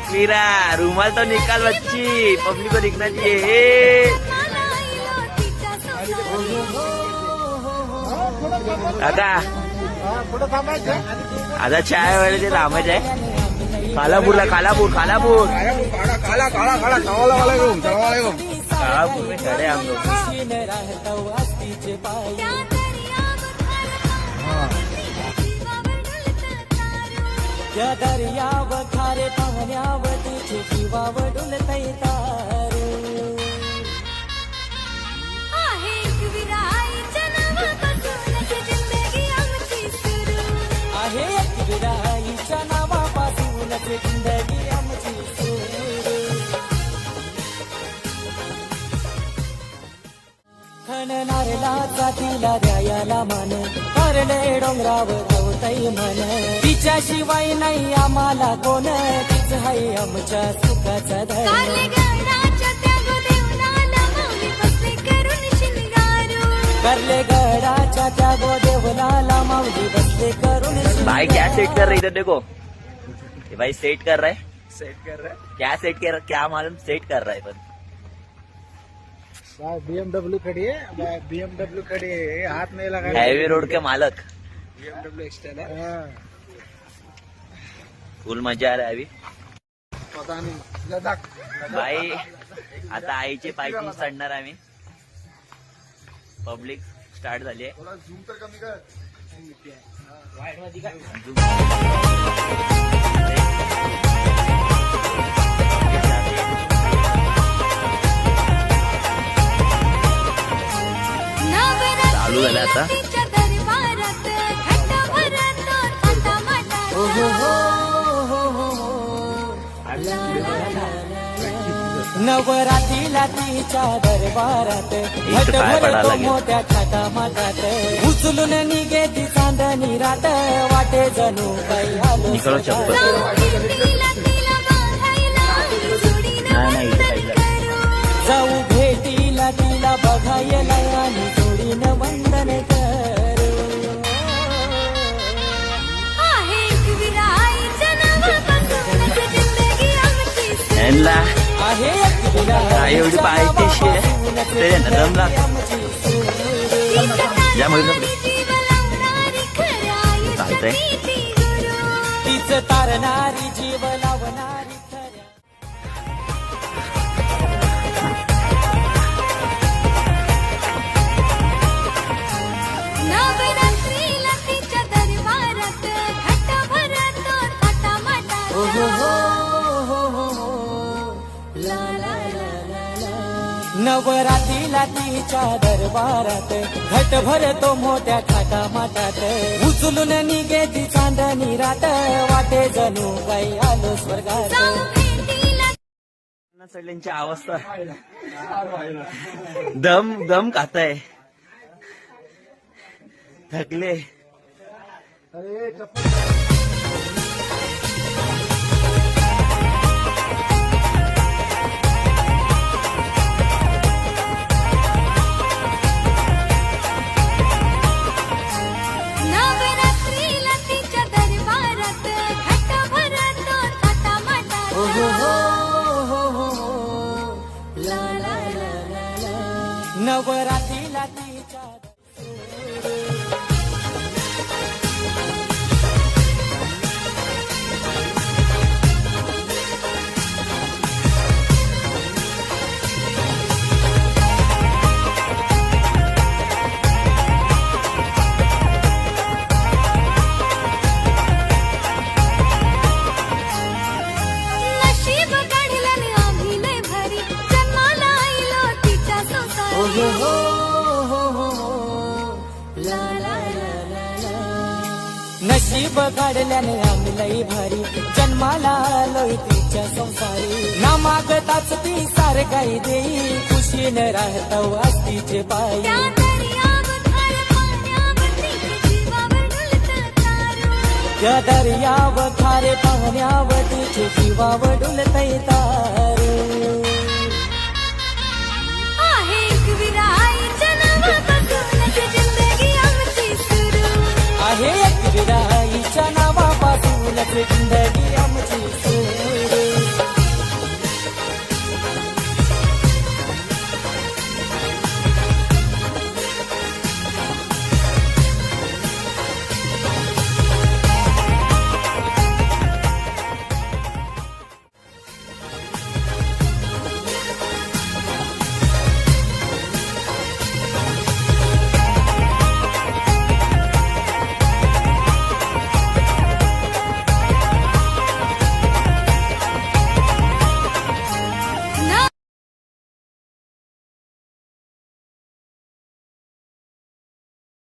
एकविरा रुमाल तो निकाल बच्ची पब्लिक को दिखना चाहिए आता आता चाय वेळेचे थांबायचं आहे कालापूरला कालापूर कालापूर काला काला काला सलाम सलाम कालापूर में खड़े हम लोग त्या दर्याव खारे पाहण्याव तिचे जीवाव डुलतय तारू आहे एक विराईच्या नावापासूनच जिंदगी आमची सुरू. आहे एक विराईच्या नावापासूनच जिंदगी आमची सुरू. खणणारला जातीला द्यायला मान करणे डोंगरावर रावतई म्हण. तिच्याशिवाय नाही आम्हाला कोण. तीच हाय आमच्या सुखाचा कारले धन. करले गडाच्या त्या गोदेवनाला माऊली बसले करून भाई क्या सेट कर रही इधर देखो। ये भाई सेट कर रहा है। सेट कर रहे क्या सेट कर क्या मालूम सेट कर रहा है पर बीएमडब्ल्यू खड़ी है। बीएमडब्ल्यू खड़ी है। हाथ नहीं लगा हाईवे रोड के मालक। बीएमडब्ल्यू एक्सटेल है। फुल मजा आ रहा है अभी पता नहीं लद्दाख भाई आता आईचे पायथून चढणार आम्ही. पब्लिक स्टार्ट झाली आहे. थोड़ा झूम तर कमी कर. चालू झालं आता. नवरात्रीला तिच्या दरबारात. घट भरतो? मोठ्या थाटा माटात उचलून निघे ती चांदणी रात. वाटे जणू काही. जाऊ भेटीला तिला बघायला आणि जोडीनं वंदन करू. आहे आहे आई एवढी पाहायची आहे. ते ना, दम या चालतंय. तारणारी जीव लावणारी नवरात्रीला तिच्या दरबारात घट भरतो मोठ्या खाटा माटात उचलून निघे ती चांदणी रात वाटे जणू काही आलो स्वर्गात. चढल्यांची अवस्था. दम दम खाताय. थकले. नशीब काढल्याने आम्ही लई भारी. जन्माला आलोय तिच्या संसारी. ना मागताच ती सार काही देई. खुशीने राहतो असतीचे पायी. त्या दर्याव खारे पाहण्यावर तिचे जीवावर डुलतय तारू. जिंदगी